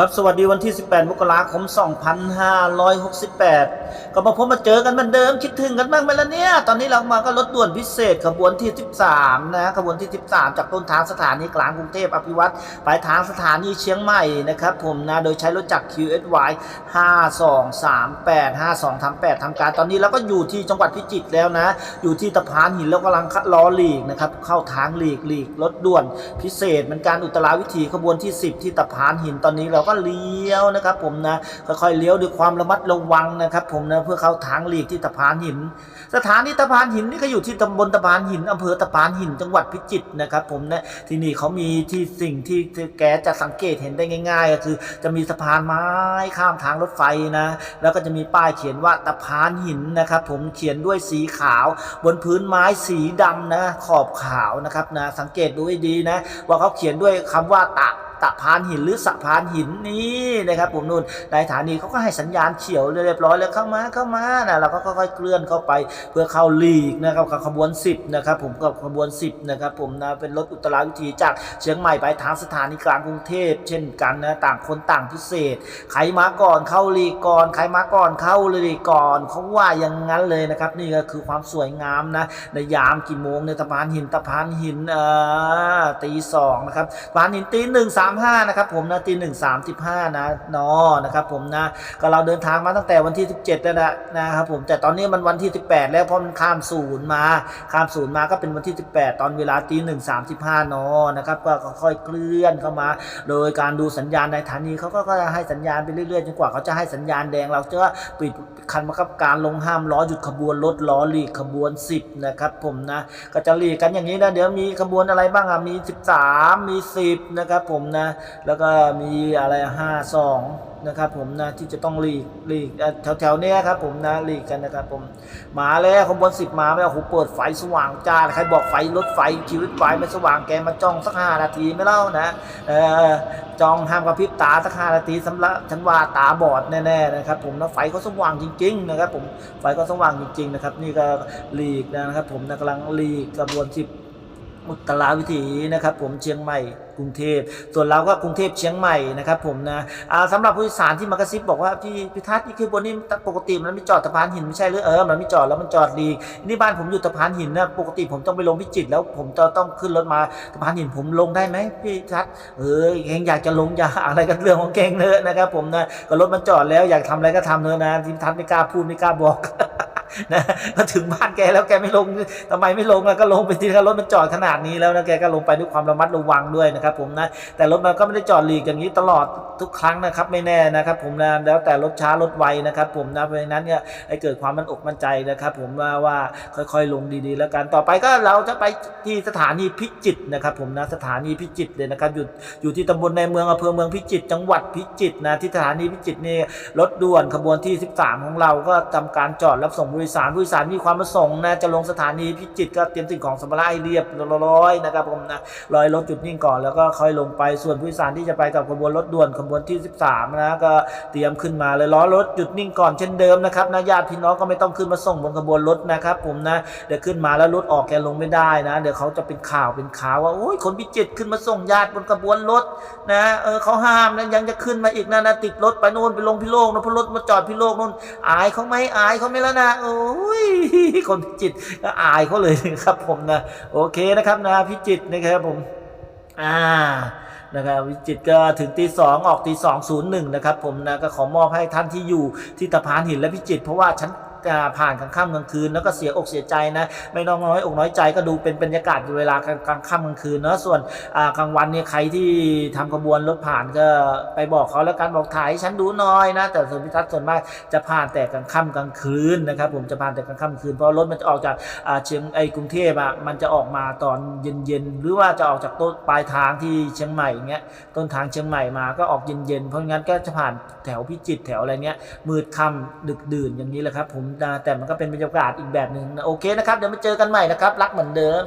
ครับสวัสดีวันที่ 18 มกราคม 2568 ก็มาพบมาเจอกันเหมือนเดิมคิดถึงกันบ้างไหมล่ะเนี่ย ตอนนี้เรามาก็รถด่วนพิเศษขบวนที่ 13 นะขบวนที่ 13 จากต้นทางสถานีกลางกรุงเทพอภิวัตรปลายทางสถานีเชียงใหม่นะครับผมนะโดยใช้รถจักร QSY 5238 5238ทำการตอนนี้เราก็อยู่ที่จังหวัดพิจิตรแล้วนะ อยู่ที่ตะพานหินแล้วกำลังคัดล้อหลีกนะครับเข้าทางหลีกหลีกรถด่วนพิเศษเหมือนการอุตราวิถีขบวนที่ 10 ที่ตะพานหินตอนนี้เราก็เลี้ยวนะครับ ผมนะค่อยๆเลี้ยวด้วยความระมัดระวังนะครับ ผมนะเพื่อเข้าทางหลีกที่ตะพานหิน สถานีตะพานหินนี่ก็อยู่ที่ตำบลตะพานหินอำเภอตะพานหินจังหวัดพิจิตรนะครับ ผมนะที่นี่เขามีที่สิ่งที่แกจะสังเกตเห็นได้ง่าย ๆ ก็คือ จะมีสะพานไม้ข้ามทางรถไฟนะ แล้วก็จะมีป้ายเขียนว่าตะพานหินนะครับ ผมเขียนด้วยสีขาว บนพื้นไม้สีดำนะขอบขาวนะครับนะสังเกตดูให้ดีนะ ว่าเขาเขียนด้วยคำว่าตะ ตะพานหินหรือสะพานหินนี่นะครับผมนู่นในสถานีเขาก็ให้สัญญาณเขียวเรียบร้อยแล้วเข้ามาเข้ามานะเราก็ค่อยๆเคลื่อนเข้าไปเพื่อเข้าลีกนะครับขบวน 10นะครับผมกับขบวน 10นะครับผมนะเป็นรถอุตราวิถีจากเชียงใหม่ไปทางสถานีกลางกรุงเทพ เช่นกันนะต่างคนต่างพิเศษใครมาก่อนเข้าลีกก่อนใครมาก่อนเข้าลีกก่อนเขาว่าอย่างนั้นเลยนะครับ นี่ก็คือความสวยงามนะในยามกี่โมงในตะพานหินตะพานหินอ่อตีสองนะครับตะพานหินตีหนึ่งสามห้านะครับผมนะตีหนึ่งสามสิบห้านะนอนะครับผมนะก็เราเดินทางมาตั้งแต่วันที่ 17แล้วนะนะครับผมแต่ตอนนี้มันวันที่ 18 แล้วเพราะมันข้ามศูนย์มาข้ามศูนย์มาก็เป็นวันที่ 18 ตอนเวลาตีหนึ่งสามสิบห้านอนะครับก็ค่อยเคลื่อนเข้ามา โดยการดูสัญญาณในสถานีเขาก็จะให้สัญญาณไปเรื่อยๆจนกว่าเขาจะให้สัญญาณแดงเราจะปิดคันบังคับการลงห้ามล้อหยุดขบวนรถล้อหลีกขบวน 10นะครับผมนะก็จะหลีกกันอย่างนี้นะเดี๋ยวมีขบวนอะไรบ้างอะมี 13 มี 10นะครับผมนะแล้วก็มีอะไร 52 นะครับผมนะที่จะต้องหลีกหลีกแถวๆเนี้ยครับผมนะหลีกกันนะครับผมหมาแล้วขบวน10มาแล้วโอ้โหเปิดไฟสว่างจ้าใครบอกไฟรถไฟชีวิตไฟไม่สว่างแกมาจ้องสักห้านาทีไม่เล่านะเออจองห้ามกระพริบตาสักห้านาทีสำหรับฉันว่าตาบอดแน่ๆนะครับผมแล้วไฟก็สว่างจริง ๆ นะครับผมไฟก็สว่างจริงๆนะครับนี่ก็หลีกนะครับผมนะกำลังหลีกกระบวนสิบ อุตราวิถีนะครับผมเชียงใหม่กรุงเทพ ส่วนเราก็กรุงเทพเชียงใหม่นะครับผมนะสำหรับผู้โดยสารที่มากระซิบบอกว่าพี่พิทัศน์นี่คือบนนี้ปกติมันไม่จอดสะพานหินไม่ใช่หรือเออมันไม่จอดแล้วมันจอดดีนี่บ้านผมอยู่สะพานหินนะปกติผมต้องไปลงพิจิตรแล้วผมจะต้องขึ้นรถมาสะพานหินผมลงได้ไหมพี่พิทัศน์เออเองอยากจะลงอยากอะไรกันเรื่องของเก่งเนอะนะครับผมนะก็รถมันจอดแล้วอยากทำอะไรก็ทำเนอะนะพิทัศน์ไม่กล้าพูดไม่กล้าบอก นะก็ถึงบ้านแกแล้วแกไม่ลงทำไมไม่ลงแล่ะก็ลงไปทีรถมันจอดขนาดนี้แล้วนะแกก็ลงไปด้วยความระมัดระวังด้วยนะครับผมนะแต่รถมันก็ไม่ได้จอดหลีกอย่างนี้ตลอดทุกครั้งนะครับไม่แน่นะครับผมนะแล้วแต่รถช้ารถไวนะครับผมนะเพราะฉะนั้นเนี่ยให้เกิดความมันอกมั่นใจนะครับผมว่าว่าค่อยๆลงดีๆ แล้วกันต่อไปก็เราจะไปที่สถานีพิจิตรนะครับผมนะสถานีพิจิตรเลยนะครับอยู่อยู่ที่ตำบลในเมืองอำเภอเมืองพิจิตรจังหวัดพิจิตรนะที่สถานีพิจิตรนี่รถด่วนขบวนที่ 13 ของเราก็ทำการจอดรับส่งผู้โดยสารผู้โดยสารมีความประสงค์นะจะลงสถานีพิจิตรก็เตรียมสิ่งของสัมภาระให้เรียบร้อยนะครับผมนะรอยรถจุดนิ่งก่อนแล้วก็ค่อยลงไปส่วนผู้โดยสารที่จะไปกับขบวนรถด่วนขบวนที่ 13นะก็เตรียมขึ้นมาเลยล้อรถหยุดนิ่งก่อนเช่นเดิมนะครับนะญาติพี่น้องก็ไม่ต้องขึ้นมาส่งบนขบวนรถนะครับผมนะเดี๋ยวขึ้นมาแล้วรถออกแกลงไม่ได้นะ เดี๋ยวเขาจะเป็นข่าวเป็นข่าวว่าโอ้ยคนพิจิตรขึ้นมาส่งญาติบนขบวนรถนะเออเขาห้ามนะยังจะขึ้นมาอีกนะนะติดรถไปโน่นไปลงพิโลกนะพรรถมาจอดพิโลกนู่นอายเขาไหมอายเขาไม่แล้วนะโอ้ยคนพิจิตก็อายเขาเลยนะครับผมนะโอเคนะครับนะพิจิตนะครับผมอ่านะครับพิจิตก็ถึงตีสองออกตีสองศูนย์หนึ่งนะครับผมนะก็ขอมอบให้ท่านที่อยู่ที่ตะพานหินและพิจิตเพราะว่าฉัน ผ่านกลางค่ำกลางคืนแล้วก็เสียอกเสียใจนะไม่น้องน้อยอกน้อยใจก็ดูเป็นบรรยากาศเวลากลางค่ำกลางคืนเนาะส่วนกลางวันเนี่ยใครที่ทำขบวนรถผ่านก็ไปบอกเขาแล้วกันบอกถ่ายฉันดูน่อยนะ แต่ส่วนพิทัศน์ส่วนมากจะผ่านแต่กลางค่ำกลางคืนนะครับผมจะผ่านแต่กลางค่ำกลางคืนเพราะรถมันจะออกจากเชียงไอ้กรุงเทพอะมันจะออกมาตอนเย็นๆหรือว่าจะออกจากต้นปลายทางที่เชียงใหม่เงี้ยต้นทางเชียงใหม่มาก็ออกเย็นๆเพราะงั้นก็จะผ่านแถวพิจิตรแถวอะไรเงี้ยมืดค่ำดึกดื่นอย่างนี้แหละครับผมนะแต่มันก็เป็นบรรยากาศอีกแบบหนึ่งนะโอเคนะครับ เดี๋ยวมาเจอกันใหม่นะครับ รักเหมือนเดิม